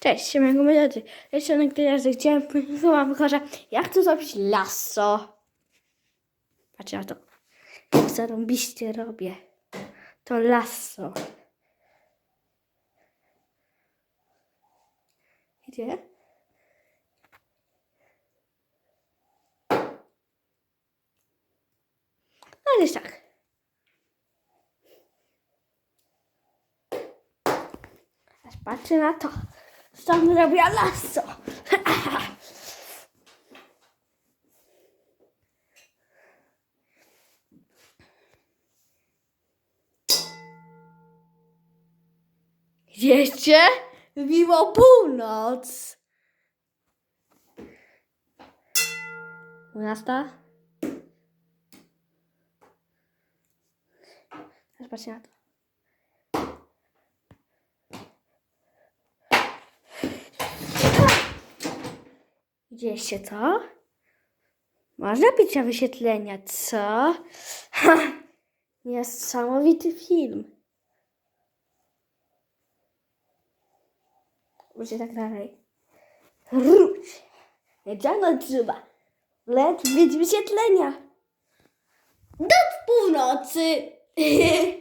Cześć, siemanko moi drodzy. Jeszcze na gdy chciałem chyba wychodzę. Ja chcę zrobić lasso. Patrzcie na to. Jak zarąbiście robię. To lasso. Gdzie? No gdzieś tak. Patrzę na to. Sam robię lasso. Wiecie? Miło północ. Dwunasta? Patrzcie na to. Widzieliście to? Można pić na wyświetlenia, co? Ha! Niesamowity film. Będzie tak dalej. Wróć! Wiedziano trzeba. Leć być wyświetlenia. Do północy.